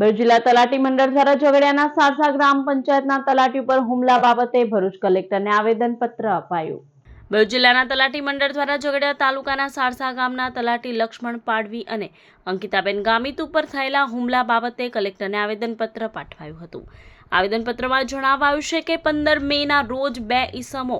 ભરૂચ જિલ્લા તલાટી મંડળ દ્વારા ઝઘડિયાના સારસા ગ્રામ પંચાયતના તલાટી ઉપર હુમલા બાબતે ભરૂચ કલેક્ટરને આવેદનપત્ર અપાયું. ભરૂચ જિલ્લાના તલાટી મંડળ દ્વારા ઝઘડિયા તાલુકાના સારસા ગામના તલાટી લક્ષ્મણ પાડવી અને અંકિતાબેન ગામિત ઉપર થયેલા હુમલા બાબતે કલેક્ટરને આવેદનપત્ર પાઠવાયું હતું. આવેદનપત્રમાં જણાવાયું છે કે પંદર મેના રોજ બે ઈસમો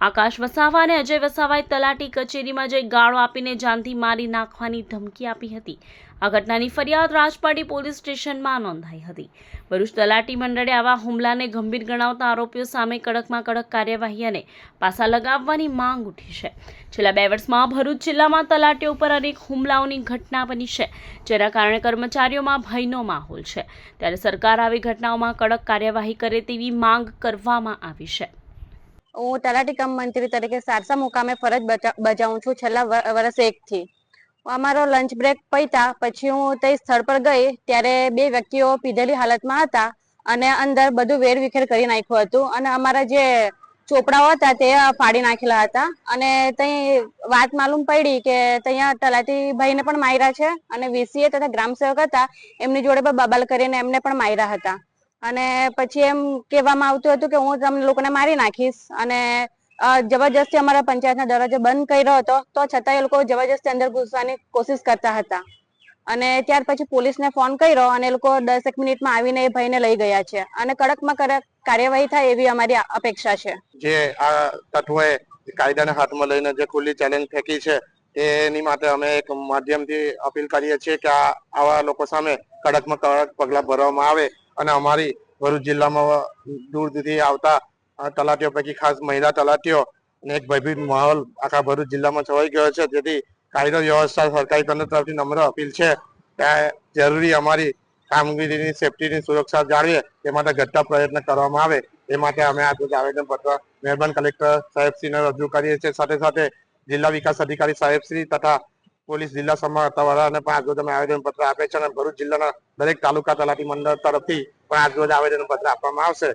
આકાશ વસાવા અને અજય વસાવાએ તલાટી કચેરીમાં જઈ ગાળો આપીને જાનથી મારી નાખવાની ધમકી આપી હતી. આ ઘટનાની ફરિયાદ રાજપાડી પોલીસ સ્ટેશનમાં નોંધાઈ હતી. ભરૂચ તલાટી મંડળે આવા હુમલાને ગંભીર ગણાવતા આરોપીઓ સામે કડકમાં કડક કાર્યવાહી અને પાસા લગાવવાની માંગ ઉઠી છે. છેલ્લા બે વર્ષમાં ભરૂચ જિલ્લામાં તલાટીઓ ઉપર અનેક હુમલાઓની ઘટના બની છે, જેના કારણે કર્મચારીઓમાં ભયનો માહોલ છે. ત્યારે સરકાર આવી ઘટનાઓમાં કડક કાર્યવાહી કરે તેવી માંગ કરવામાં આવી છે. હું તલાટી કમ મંત્રી તરીકે સારસા મુકામે ફરજ બજાવું છું છેલ્લા વર્ષ એકથી. અમારો લંચ બ્રેક પૈતા પછી હું તે સ્થળ પર ગઈ ત્યારે બે વ્યક્તિઓ પીધેલી હાલતમાં હતા અને અંદર બધું વેરવિખેર કરી નાખ્યું હતું અને અમારા જે ચોપડાઓ હતા તે ફાડી નાખેલા હતા અને તઈ વાત માલુમ પડી કે ત્યાં તલાટી ભાઈને પણ માર્યા છે અને વીસીએ તથા ગ્રામસેવક હતા એમની જોડે પણ બબાલ કરીને એમને પણ માર્યા હતા. અને પછી એમ કહેવામાં આવતું હતું કે હું તમને લોકોને મારી નાખીશ. અને જબરજસ્તી અમારા પંચાયતના દરવાજો બંધ કર્યો હતો, તો છતાં એ લોકો જબરજસ્તી અંદર ઘૂસવાની કોશિશ કરતા હતા. અને ત્યાર પછી પોલીસને ફોન કર્યો અને એ લોકો દસ એક મિનિટમાં આવીને એ ભાઈને લઈ ગયા છે. અને કડકમાં કડક કાર્યવાહી થાય એવી અમારી અપેક્ષા છે. જે આ તત્વોએ કાયદાને હાથમાં લઈને જે ખુલ્લી ચેલેન્જ ફેંકી છે, એની માટે અમે એક માધ્યમથી અપીલ કરીએ છીએ કે આવા લોકો સામે કડકમાં કડક પગલાં ભરવામાં આવે. અને અમારી ભરૂચ જિલ્લામાં દૂર દૂરથી આવતા તલાટીઓ પૈકી ખાસ મહિલા તલાટીઓ અને એક ભયભીત માહોલ આખા ભરૂચ જિલ્લામાં છવાઈ ગયો છે. જેથી કાયદો વ્યવસ્થા સરકારી તંત્ર તરફથી નમ્ર અપીલ છે ત્યાં જરૂરી અમારી કામગીરીની સેફટીની સુરક્ષા જાળવીએ, તે માટે ઘટતા પ્રયત્ન કરવામાં આવે. એ માટે અમે આજે આવેદન પત્ર મહેરબાન કલેક્ટર સાહેબશ્રીને રજૂ કરીએ છીએ. સાથે સાથે જિલ્લા વિકાસ અધિકારી સાહેબશ્રી તથા પોલીસ જિલ્લા સમાહર્તાવાળાને પણ આજરોજ અમે આવેદન પત્ર આપે છે અને ભરૂચ જિલ્લાના દરેક તાલુકા તલાટી મંડળ તરફથી પણ આજરોજ આવેદન પત્ર આપવામાં આવશે.